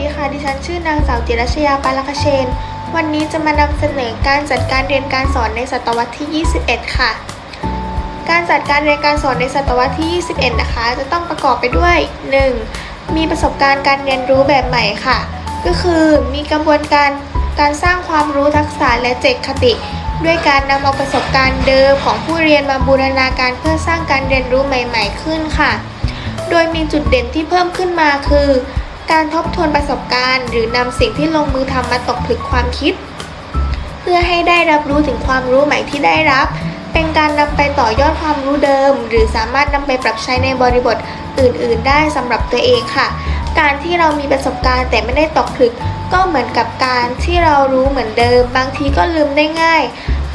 ดีค่ะ ดิฉันชื่อนางสาวจิรชยาปาลคเชน วันนี้จะมานำเสนอการจัดการเรียนการสอนในศตวรรษที่ 21 ค่ะ การจัดการเรียนการสอนในศตวรรษที่ 21 นะคะ จะต้องประกอบไปด้วย 1. มีประสบการณ์การเรียนรู้แบบใหม่ค่ะ ก็คือมีกระบวนการการสร้างความรู้ทักษะและเจตคติ ด้วยการนำเอาประสบการณ์เดิมของผู้เรียนมาบูรณาการเพื่อสร้างการเรียนรู้ใหม่ ๆ ขึ้นค่ะ โดยมีจุดเด่นที่เพิ่มขึ้นมาคือ การทบทวนประสบการณ์ หรือนำสิ่งที่ลงมือทำมาตกผลึกความคิด เพื่อให้ได้รับรู้ถึงความรู้ใหม่ที่ได้รับ เป็นการนำไปต่อยอดความรู้เดิม หรือสามารถนำไปปรับใช้ในบริบทอื่น ๆ ได้สำหรับตัวเองค่ะ การที่เรามีประสบการณ์แต่ไม่ได้ตกผลึก ก็เหมือนกับการที่เรารู้เหมือนเดิม บางทีก็ลืมได้ง่าย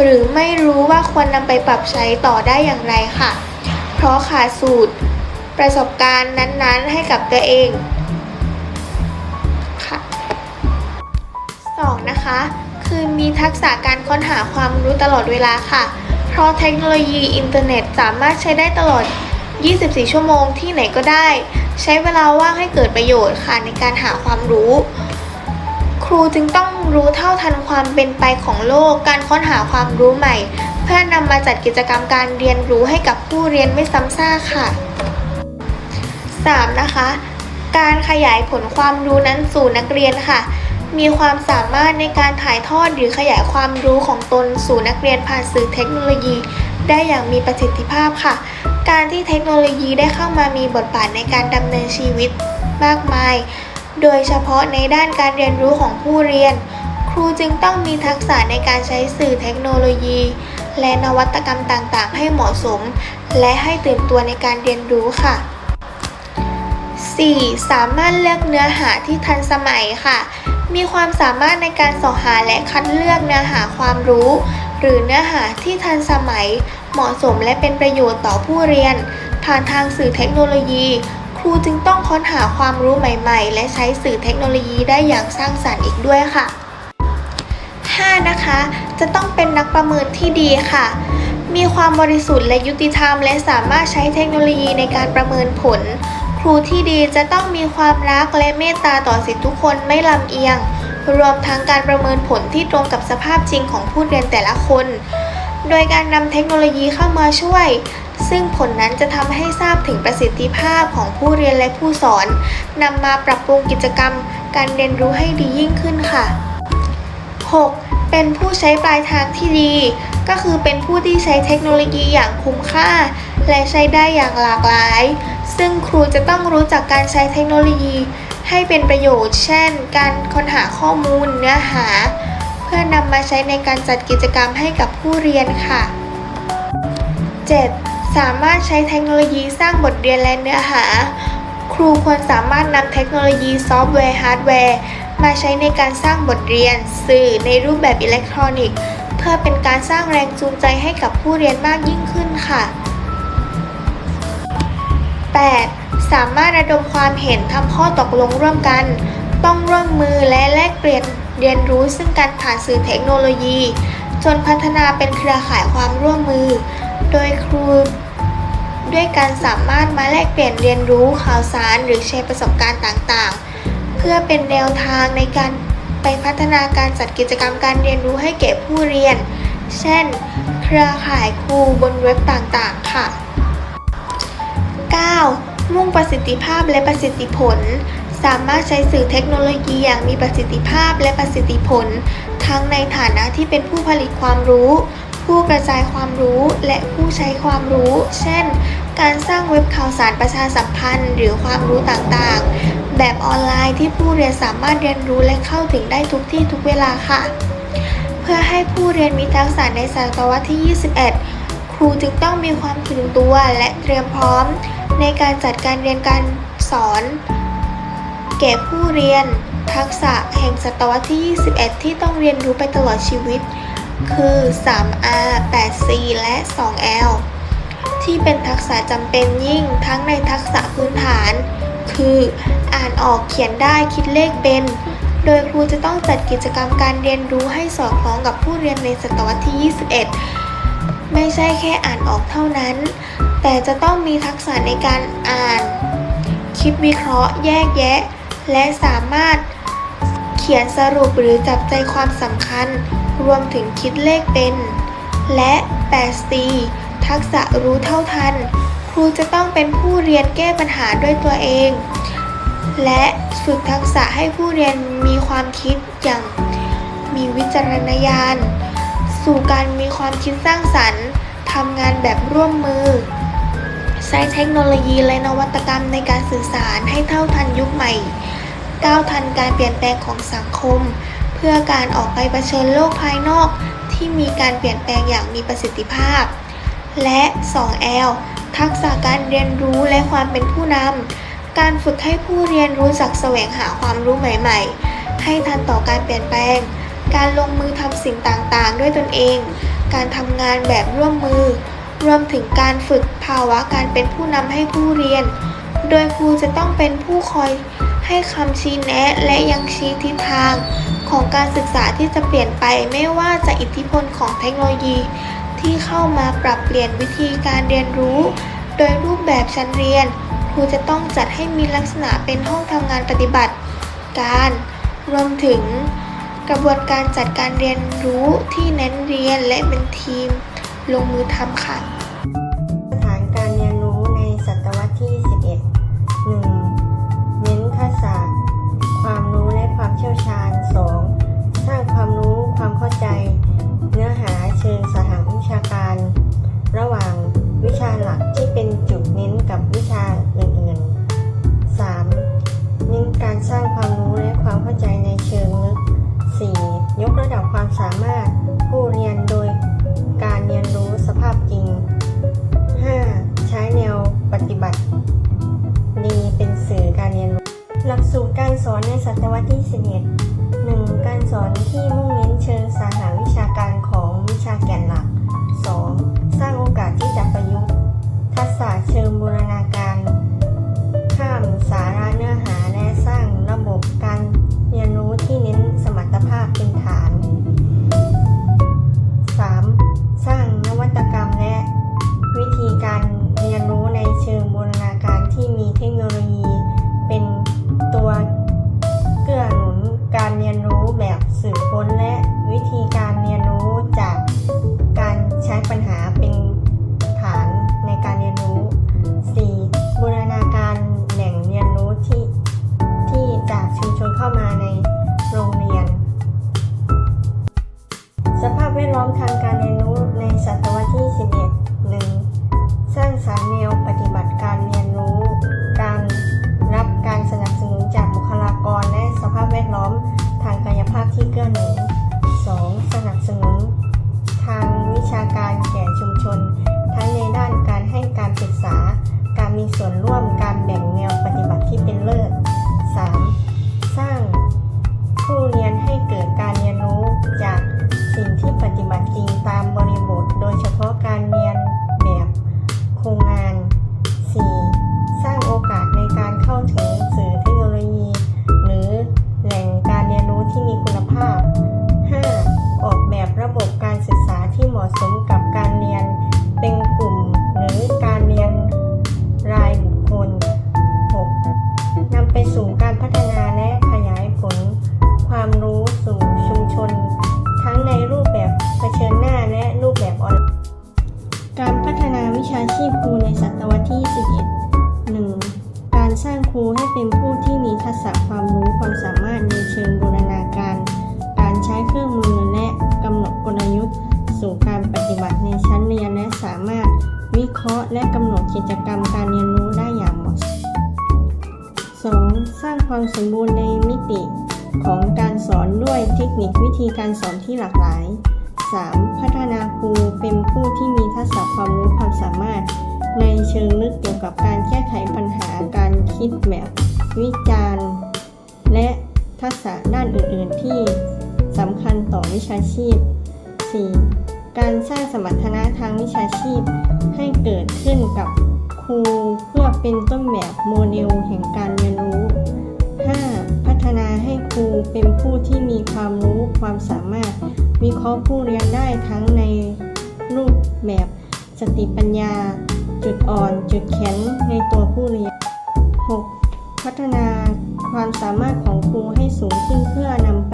หรือไม่รู้ว่าควรนำไปปรับใช้ต่อได้อย่างไรค่ะ เพราะขาดสูตร ประสบการณ์นั้น ๆ ให้กับตัวเอง 2. นะคะ คือมีทักษะการค้นหาความรู้ตลอดเวลาค่ะ เพราะเทคโนโลยีอินเทอร์เน็ตสามารถใช้ได้ตลอด 24 ชั่วโมงที่ไหนก็ได้ ใช้เวลาว่างให้เกิดประโยชน์ค่ะในการหาความรู้ ครูจึงต้องรู้เท่าทันความเป็นไปของโลก การค้นหาความรู้ใหม่ เพื่อนำมาจัดกิจกรรมการเรียนรู้ให้กับผู้เรียนไม่ซ้ำซากค่ะ 3. นะคะ การขยายผลความรู้นั้นสู่นักเรียนค่ะ มีความสามารถในการถ่ายทอดหรือขยายความรู้ของตนสู่นักเรียนผ่านสื่อเทคโนโลยี ได้อย่างมีประสิทธิภาพค่ะ การที่เทคโนโลยีได้เข้ามามีบทบาทในการดำเนินชีวิตมากมาย โดยเฉพาะในด้านการเรียนรู้ของผู้เรียน ครูจึงต้องมีทักษะในการใช้สื่อเทคโนโลยี และนวัตกรรมต่างๆ ให้เหมาะสม และให้ตื่นตัวในการเรียนรู้ค่ะ 4. สามารถเลือกเนื้อหาที่ทันสมัยค่ะ มีความสามารถในการสอหาและคัดเลือกเนื้อหาความรู้ หรือเนื้อหาที่ทันสมัย เหมาะสมและเป็นประโยชน์ต่อผู้เรียน ผ่านทางสื่อเทคโนโลยี ครูจึงต้องค้นหาความรู้ใหม่ ๆ และใช้สื่อเทคโนโลยีได้อย่างสร้างสรรค์อีกด้วยค่ะ 5. นะคะ จะต้องเป็นนักประเมินที่ดีค่ะ มีความบริสุทธิ์และยุติธรรม และสามารถใช้เทคโนโลยีในการประเมินผล ครูที่ดีจะต้องมีความรักและเมตตาต่อสิทธิทุกคนไม่ลำเอียง รวมทั้งการประเมินผลที่ตรงกับสภาพจริงของผู้เรียนแต่ละคน โดยการนำเทคโนโลยีเข้ามาช่วย ซึ่งผลนั้นจะทำให้ทราบถึงประสิทธิภาพของผู้เรียนและผู้สอนนำมาปรับปรุงกิจกรรม การเรียนรู้ให้ดียิ่งขึ้นค่ะ 6. เป็นผู้ใช้ปลายทางที่ดี ก็คือเป็นผู้ที่ใช้เทคโนโลยีอย่างคุ้มค่า และใช้ได้อย่างหลากหลาย ซึ่งครูจะต้องรู้จักการใช้เทคโนโลยีให้เป็นประโยชน์ เช่น การค้นหาข้อมูลเนื้อหา เพื่อนำมาใช้ในการจัดกิจกรรมให้กับผู้เรียนค่ะ 7. สามารถใช้เทคโนโลยีสร้างบทเรียนและเนื้อหา ครูควรสามารถนำเทคโนโลยีซอฟต์แวร์ฮาร์ดแวร์มาใช้ในการสร้างบทเรียน สื่อในรูปแบบอิเล็กทรอนิกส์ เพื่อเป็นการสร้างแรงจูงใจให้กับผู้เรียนมากยิ่งขึ้นค่ะ 8. สามารถระดมความเห็นทำข้อตกลงร่วมกัน ต้องร่วมมือและแลกเปลี่ยนเรียนรู้ซึ่งการผ่านสื่อเทคโนโลยี จนพัฒนาเป็นเครือข่ายความร่วมมือ โดยครูด้วยการสามารถมาแลกเปลี่ยนเรียนรู้ข่าวสารหรือแชร์ประสบการณ์ต่างๆ เพื่อเป็นแนวทางในการไปพัฒนาการจัดกิจกรรมการเรียนรู้ให้แก่ผู้เรียน เช่น เครือข่ายครูบนเว็บต่างๆ ค่ะ 9. มุ่งประสิทธิภาพและประสิทธิผล สามารถใช้สื่อเทคโนโลยีอย่างมีประสิทธิภาพและประสิทธิผล ทั้งในฐานะที่เป็นผู้ผลิตความรู้ ผู้กระจายความรู้และผู้ใช้ความรู้ เช่น การสร้างเว็บข่าวสารประชาสัมพันธ์ หรือความรู้ต่างๆ แบบออนไลน์ที่ผู้เรียนสามารถเรียนรู้และเข้าถึงได้ทุกที่ทุกเวลาค่ะ เพื่อให้ผู้เรียนมีทักษะในศตวรรษที่ 21 ครูจึงต้องมีความตื่นตัวและเตรียมพร้อม ในการจัดการเรียนการสอน แก่ผู้เรียน ทักษะแห่งศตวรรษที่ 21 ที่ต้องเรียนรู้ไปตลอดชีวิต คือ 3R 8C และ 2L ที่เป็นทักษะจำเป็นยิ่งทั้งในทักษะพื้นฐาน คืออ่านออกเขียนได้คิดเลขเป็น โดยครูจะต้องจัดกิจกรรมการเรียนรู้ให้สอดคล้องกับผู้เรียนในศตวรรษที่ 21 ไม่ใช่แค่อ่านออกเท่านั้น แต่จะต้องมีทักษะในการอ่าน คิดวิเคราะห์ แยกแยะ และสามารถเขียนสรุปหรือจับใจความสำคัญ รวมถึงคิดเลขเป็น และ 8C ทักษะรู้เท่าทัน ครูจะต้องเป็นผู้เรียนแก้ปัญหาด้วยตัวเอง และฝึกทักษะให้ผู้เรียนมีความคิดอย่างมีวิจารณญาณ สู่การมีความคิดสร้างสรรค์ทำงานแบบร่วมมือ ช้เทคโนโลยีและนวัตกรรมในการสื่อสารให้เท่าทันยุคใหม่ ก้าวทันการเปลี่ยนแปลงของสังคม เพื่อการออกไปเผชิญโลกภายนอก ที่มีการเปลี่ยนแปลงอย่างมีประสิทธิภาพ และ 2L ทักษะการเรียนรู้และความเป็นผู้นำ การฝึกให้ผู้เรียนรู้จักแสวงหาความรู้ใหม่ ๆ ให้ทันต่อการเปลี่ยนแปลง การลงมือทำสิ่งต่างๆ ด้วยตนเอง การทำงานแบบร่วมมือ รวมถึงการฝึกภาวะการเป็นผู้นำให้ผู้เรียน โดยครูจะต้องเป็นผู้คอยให้คำชี้แนะและยังชี้ทิศทางของการศึกษาที่จะเปลี่ยนไปไม่ว่าจะอิทธิพลของเทคโนโลยี ที่เข้ามาปรับเปลี่ยนวิธีการเรียนรู้ โดยรูปแบบชั้นเรียน ครูจะต้องจัดให้มีลักษณะเป็นห้องทำงานปฏิบัติ การรวมถึงกระบวนการจัดการเรียนรู้ที่เน้นเรียนและเป็นทีม ลงมือทำค่ะ สถานการเรียนรู้ในศตวรรษที่ 11 1. เน้นทักษะความรู้และความเชี่ยวชาญ 2. สร้างความรู้ความเข้าใจ เนื้อหาเชิงสถานวิชาการ ระหว่างวิชาหลักที่เป็นจุดเน้นกับวิชาอื่นๆ 3. เน้นการสร้างความรู้และความเข้าใจในเชิงลึก 4. ยกระดับความสามารถ ศตวรรษที่ 11 ล้อมทางการเรียนรู้ในศตวรรษที่ 11 1. สร้างสรรค์แนวปฏิบัติการเรียนรู้ การรับการสนับสนุนจากบุคลากรและสภาพแวดล้อมทางกายภาพที่เกื้อหนุน 2. สนับสนุน ทางวิชาการแก่ชุมชน ทั้งในด้านการให้การศึกษา การมีส่วนร่วมการแบ่งแน ธีการสอนที่หลากหลาย 3. พัฒนาครูเป็นผู้ที่มีทักษะความรู้ความสามารถ ในเชิงลึกเกี่ยวกับการแก้ไขปัญหาการคิดแบบวิจารณ์ และทักษะด้านอื่น ๆ ที่สำคัญต่อวิชาชีพ 4. การสร้างสมรรถนะทางวิชาชีพ ให้เกิดขึ้นกับครูเพื่อเป็นต้นแบบโมเดลแห่งการเรียนรู้ 5. ครูเป็นผู้ที่มีความรู้ความสามารถ วิเคราะห์ผู้เรียนได้ทั้งในรูปแบบสติปัญญา จุดอ่อน จุดแข็งในตัวผู้เรียน 6. พัฒนาความสามารถของครูให้สูงขึ้นเพื่อนำไป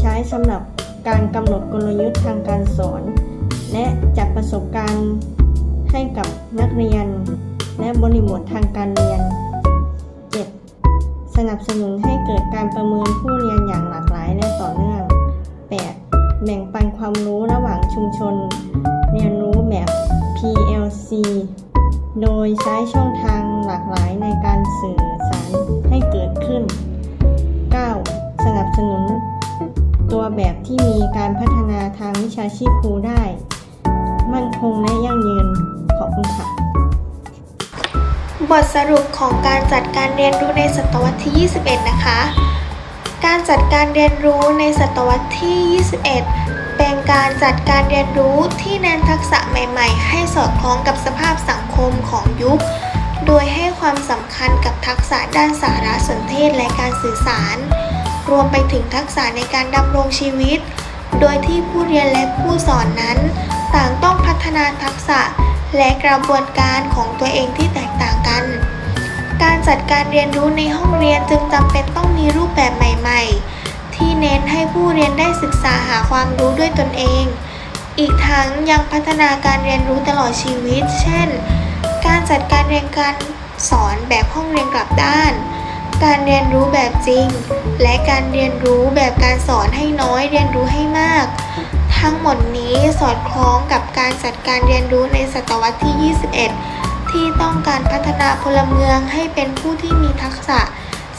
ใช้สำหรับการกำหนดกลยุทธ์ทางการสอน และจัดประสบการณ์ให้กับนักเรียน และบริบททางการเรียน 7. สนับสนุนให้เกิดการประเมินผู้เรียนอย่างหลากหลายและต่อเนื่อง 8. แบ่งปันความรู้ระหว่างชุมชน เรียนรู้แบบ PLC โดยใช้ช่องทางหลากหลายในการสื่อสารให้เกิดขึ้น 9. สนับสนุน ตัวแบบที่มีการพัฒนาทางวิชาชีพครูได้ มั่นคงและยั่งยืนขอบคุณค่ะ บทสรุปของการจัดการเรียนรู้ในศตวรรษที่ 21 นะคะ การจัดการเรียนรู้ในศตวรรษที่ 21 เป็นการจัดการเรียนรู้ที่เน้นทักษะใหม่ๆ ให้สอดคล้องกับสภาพสังคมของยุค โดยให้ความสำคัญกับทักษะด้านสารสนเทศและการสื่อสาร รวมไปถึงทักษะในการดำรงชีวิต โดยที่ผู้เรียนและผู้สอนนั้น ต่างต้องพัฒนาทักษะ และกระบวนการของตัวเองที่แตกต่างกัน การจัดการเรียนรู้ในห้องเรียนจึงจำเป็นต้องมีรูปแบบใหม่ ๆ ที่เน้นให้ผู้เรียนได้ศึกษาหาความรู้ด้วยตนเอง อีกทั้งยังพัฒนาการเรียนรู้ตลอดชีวิต เช่น การจัดการเรียนการสอนแบบห้องเรียนกลับด้าน การเรียนรู้แบบจริง และการเรียนรู้แบบการสอนให้น้อยเรียนรู้ให้มาก ทั้งหมดนี้สอดคล้องกับการจัดการเรียนรู้ในศตวรรษที่ 21 ที่ต้องการพัฒนาพลเมืองให้เป็นผู้ที่มีทักษะ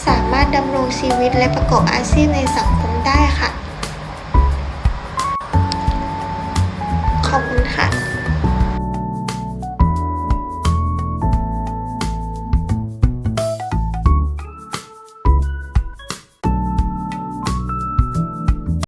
สามารถดำรงชีวิตและประกอบอาชีพในสังคมได้ค่ะ